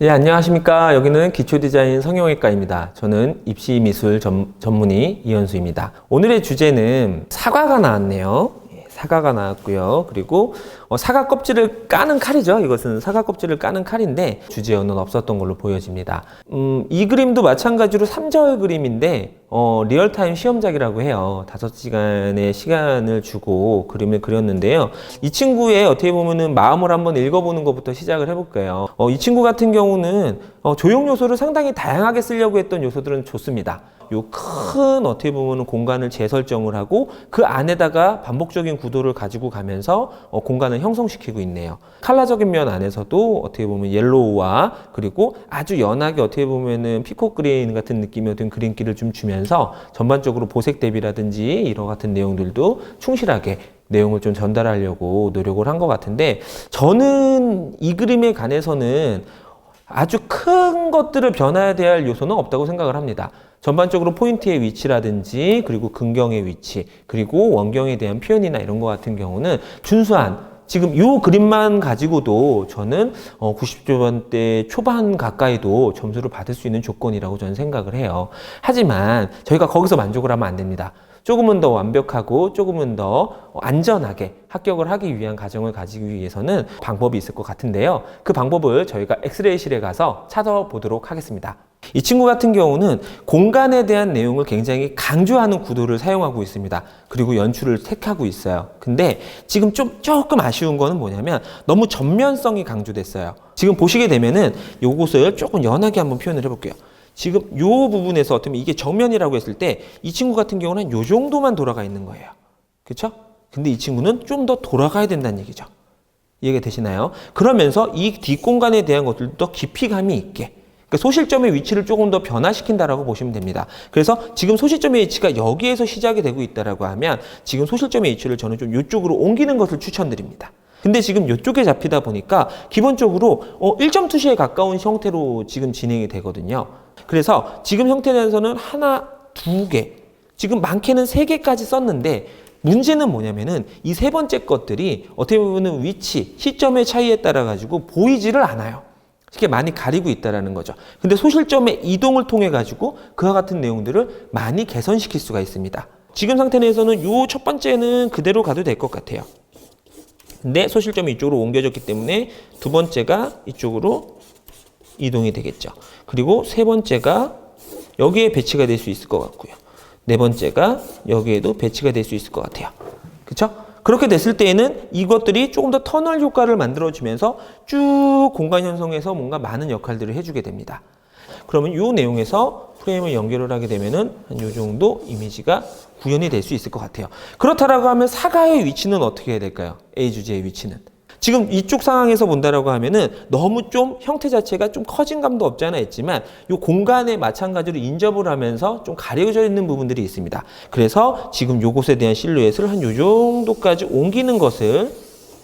예, 안녕하십니까. 여기는 기초디자인 성형외과입니다. 저는 입시미술 전, 전문의 이현수입니다. 오늘의 주제는 사과가 나왔네요. 예, 사과가 나왔고요. 그리고 어, 사과 껍질을 까는 칼이죠. 이것은 사과 껍질을 까는 칼인데 주제어는 없었던 걸로 보여집니다. 음, 이 그림도 마찬가지로 3절 그림인데 어, 리얼타임 시험작이라고 해요. 5시간의 시간을 주고 그림을 그렸는데요. 이 친구의 어떻게 보면은 마음을 한번 읽어보는 것부터 시작을 해볼게요. 어, 이 친구 같은 경우는 어, 조형 요소를 상당히 다양하게 쓰려고 했던 요소들은 좋습니다. 요 큰 어떻게 보면 공간을 재설정을 하고 그 안에다가 반복적인 구도를 가지고 가면서 어, 공간을 형성시키고 있네요. 칼라적인 면 안에서도 어떻게 보면 옐로우와 그리고 아주 연하게 어떻게 보면은 피코 그레인 같은 느낌의 어떤 그린기를 좀 주면서 전반적으로 보색 대비라든지 이런 같은 내용들도 충실하게 내용을 좀 전달하려고 노력을 한 것 같은데 저는 이 그림에 관해서는 아주 큰 것들을 변화해야 할 요소는 없다고 생각을 합니다. 전반적으로 포인트의 위치라든지 그리고 근경의 위치 그리고 원경에 대한 표현이나 이런 것 같은 경우는 준수한 지금 이 그림만 가지고도 저는 어 90점대 초반 가까이도 점수를 받을 수 있는 조건이라고 저는 생각을 해요. 하지만 저희가 거기서 만족을 하면 안 됩니다. 조금은 더 완벽하고 조금은 더 안전하게 합격을 하기 위한 과정을 가지기 위해서는 방법이 있을 것 같은데요. 그 방법을 저희가 엑스레이실에 가서 찾아보도록 하겠습니다. 이 친구 같은 경우는 공간에 대한 내용을 굉장히 강조하는 구도를 사용하고 있습니다. 그리고 연출을 택하고 있어요. 근데 지금 좀 조금 아쉬운 거는 뭐냐면 너무 전면성이 강조됐어요. 지금 보시게 되면은 요것을 조금 연하게 한번 표현을 해볼게요. 지금 요 부분에서 어떻게 보면 이게 정면이라고 했을 때 이 친구 같은 경우는 요 정도만 돌아가 있는 거예요. 그렇죠? 근데 이 친구는 좀 더 돌아가야 된다는 얘기죠. 이해가 되시나요? 그러면서 이 뒷공간에 대한 것들도 깊이감이 있게 그러니까 소실점의 위치를 조금 더 변화시킨다라고 보시면 됩니다. 그래서 지금 소실점의 위치가 여기에서 시작이 되고 있다라고 하면 지금 소실점의 위치를 저는 좀 이쪽으로 옮기는 것을 추천드립니다. 근데 지금 이쪽에 잡히다 보니까 기본적으로 어, 1점 투시에 가까운 형태로 지금 진행이 되거든요. 그래서 지금 형태에서는 하나, 두 개, 지금 많게는 세 개까지 썼는데 문제는 뭐냐면은 이 세 번째 것들이 어떻게 보면은 위치, 시점의 차이에 따라 가지고 보이지를 않아요. 쉽게 많이 가리고 있다라는 거죠. 근데 소실점의 이동을 통해 가지고 그와 같은 내용들을 많이 개선시킬 수가 있습니다. 지금 상태 내에서는 요 첫 번째는 그대로 가도 될 것 같아요. 근데 소실점이 이쪽으로 옮겨졌기 때문에 두 번째가 이쪽으로 이동이 되겠죠. 그리고 세 번째가 여기에 배치가 될 수 있을 것 같고요. 네 번째가 여기에도 배치가 될 수 있을 것 같아요. 그렇죠? 그렇게 됐을 때에는 이것들이 조금 더 터널 효과를 만들어주면서 쭉 공간 형성에서 뭔가 많은 역할들을 해주게 됩니다. 그러면 이 내용에서 프레임을 연결을 하게 되면은 한 요 정도 이미지가 구현이 될 수 있을 것 같아요. 그렇다라고 하면 사과의 위치는 어떻게 해야 될까요? A 주제의 위치는. 지금 이쪽 상황에서 본다라고 하면은 너무 좀 형태 자체가 좀 커진 감도 없지 않아 있지만 이 공간에 마찬가지로 인접을 하면서 좀 가려져 있는 부분들이 있습니다. 그래서 지금 요것에 대한 실루엣을 한 요 정도까지 옮기는 것을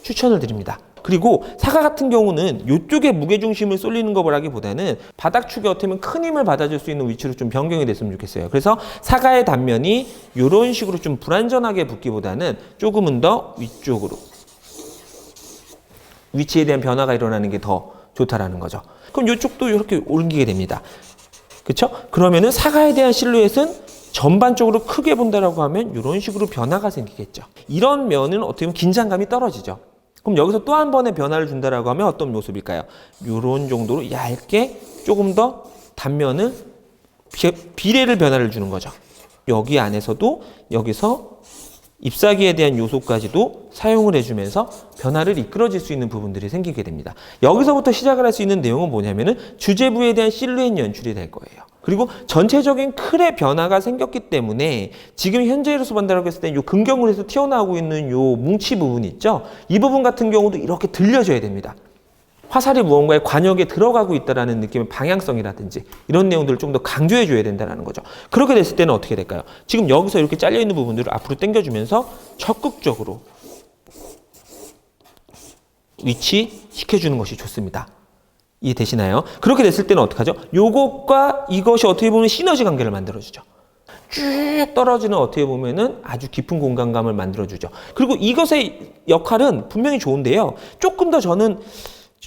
추천을 드립니다. 그리고 사과 같은 경우는 이쪽에 무게중심을 쏠리는 것보다기보다는 바닥 축에 어떻게 보면 큰 힘을 받아줄 수 있는 위치로 좀 변경이 됐으면 좋겠어요. 그래서 사과의 단면이 이런 식으로 좀 불안전하게 붙기보다는 조금은 더 위쪽으로 위치에 대한 변화가 일어나는 게 더 좋다라는 거죠. 그럼 이쪽도 이렇게 옮기게 됩니다. 그렇죠? 그러면은 사과에 대한 실루엣은 전반적으로 크게 본다라고 하면 이런 식으로 변화가 생기겠죠. 이런 면은 어떻게 보면 긴장감이 떨어지죠. 그럼 여기서 또 한 번의 변화를 준다라고 하면 어떤 모습일까요? 이런 정도로 얇게 조금 더 단면을 비, 비례를 변화를 주는 거죠. 여기 안에서도 여기서 ip사기에 대한 요소까지도 사용을 해주면서 변화를 이끌어질 수 있는 부분들이 생기게 됩니다. 여기서부터 시작을 할 수 있는 내용은 뭐냐면은 주제부에 대한 실루엣 연출이 될 거예요. 그리고 전체적인 틀의 변화가 생겼기 때문에 지금 현재로서 본다고 했을 때이 근경으로서 튀어나오고 있는 요 뭉치 부분 있죠? 이 부분 같은 경우도 이렇게 들려줘야 됩니다. 화살이 무언가의 관역에 들어가고 있다라는 느낌의 방향성이라든지 이런 내용들을 좀 더 강조해 줘야 된다는 거죠. 그렇게 됐을 때는 어떻게 될까요? 지금 여기서 이렇게 잘려 있는 부분들을 앞으로 당겨주면서 적극적으로 위치 시켜주는 것이 좋습니다. 이해되시나요? 그렇게 됐을 때는 어떡하죠? 요것과 이것이 어떻게 보면 시너지 관계를 만들어주죠. 쭉 떨어지는 어떻게 보면은 아주 깊은 공간감을 만들어주죠. 그리고 이것의 역할은 분명히 좋은데요. 조금 더 저는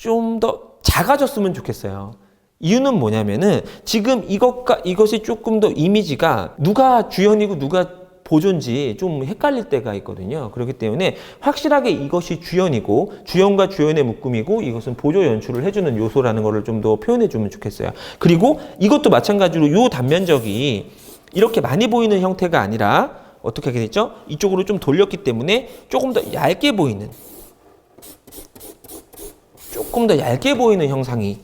좀 더 작아졌으면 좋겠어요. 이유는 뭐냐면은 지금 이것과 이것이 조금 더 이미지가 누가 주연이고 누가 보존지 좀 헷갈릴 때가 있거든요. 그렇기 때문에 확실하게 이것이 주연이고 주연과 주연의 묶음이고 이것은 보조 연출을 해주는 요소라는 것을 좀 더 표현해 주면 좋겠어요. 그리고 이것도 마찬가지로 요 단면적이 이렇게 많이 보이는 형태가 아니라 어떻게 하게 됐죠? 이쪽으로 좀 돌렸기 때문에 조금 더 얇게 보이는 조금 더 얇게 보이는 형상이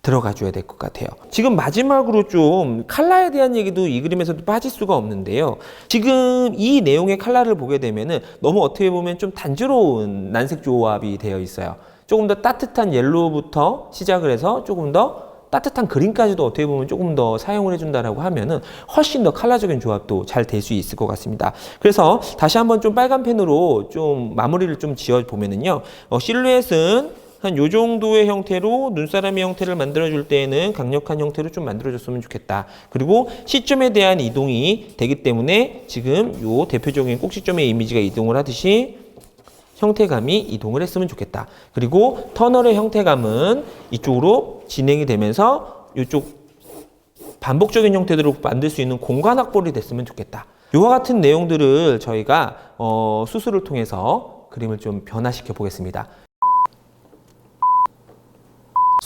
들어가 줘야 될 것 같아요. 지금 마지막으로 좀 칼라에 대한 얘기도 이 그림에서도 빠질 수가 없는데요. 지금 이 내용의 칼라를 보게 되면은 너무 어떻게 보면 좀 단조로운 난색 조합이 되어 있어요. 조금 더 따뜻한 옐로우부터 시작을 해서 조금 더 따뜻한 그린까지도 어떻게 보면 조금 더 사용을 해준다라고 하면은 훨씬 더 컬러적인 조합도 잘 될 수 있을 것 같습니다. 그래서 다시 한번 좀 빨간 펜으로 좀 마무리를 좀 지어 보면은요, 어, 실루엣은 한 요 정도의 형태로 눈사람의 형태를 만들어줄 때에는 강력한 형태로 좀 만들어줬으면 좋겠다. 그리고 시점에 대한 이동이 되기 때문에 지금 요 대표적인 꼭지점의 이미지가 이동을 하듯이 형태감이 이동을 했으면 좋겠다. 그리고 터널의 형태감은 이쪽으로 진행이 되면서 이쪽 반복적인 형태들로 만들 수 있는 공간 확보를 됐으면 좋겠다. 이와 같은 내용들을 저희가 어, 수술을 통해서 그림을 좀 변화시켜 보겠습니다.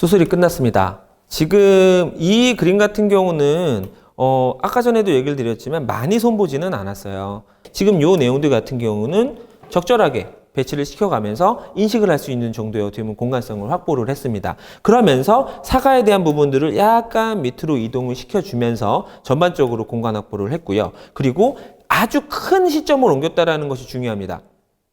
수술이 끝났습니다. 지금 이 그림 같은 경우는 어, 아까 전에도 얘기를 드렸지만 많이 손보지는 않았어요. 지금 요 내용들 같은 경우는 적절하게 배치를 시켜가면서 인식을 할 수 있는 정도의 어떻게 보면 공간성을 확보를 했습니다. 그러면서 사과에 대한 부분들을 약간 밑으로 이동을 시켜주면서 전반적으로 공간 확보를 했고요. 그리고 아주 큰 시점을 옮겼다라는 것이 중요합니다.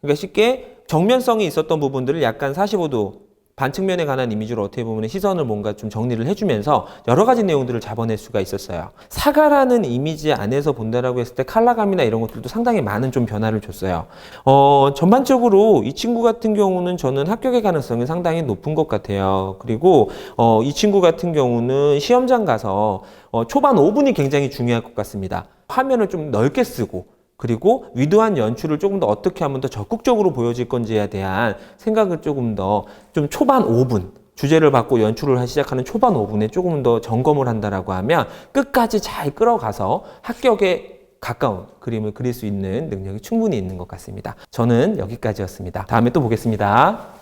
그러니까 쉽게 정면성이 있었던 부분들을 약간 45도 반측면에 관한 이미지로 어떻게 보면 시선을 뭔가 좀 정리를 해주면서 여러 가지 내용들을 잡아낼 수가 있었어요. 사과라는 이미지 안에서 본다라고 했을 때 컬러감이나 이런 것들도 상당히 많은 좀 변화를 줬어요. 어, 전반적으로 이 친구 같은 경우는 저는 합격의 가능성이 상당히 높은 것 같아요. 그리고 어, 이 친구 같은 경우는 시험장 가서 어, 초반 5분이 굉장히 중요할 것 같습니다. 화면을 좀 넓게 쓰고 그리고 위도한 연출을 조금 더 어떻게 하면 더 적극적으로 보여질 건지에 대한 생각을 조금 더 좀 초반 5분 주제를 받고 연출을 시작하는 초반 5분에 조금 더 점검을 한다라고 하면 끝까지 잘 끌어가서 합격에 가까운 그림을 그릴 수 있는 능력이 충분히 있는 것 같습니다. 저는 여기까지였습니다. 다음에 또 보겠습니다.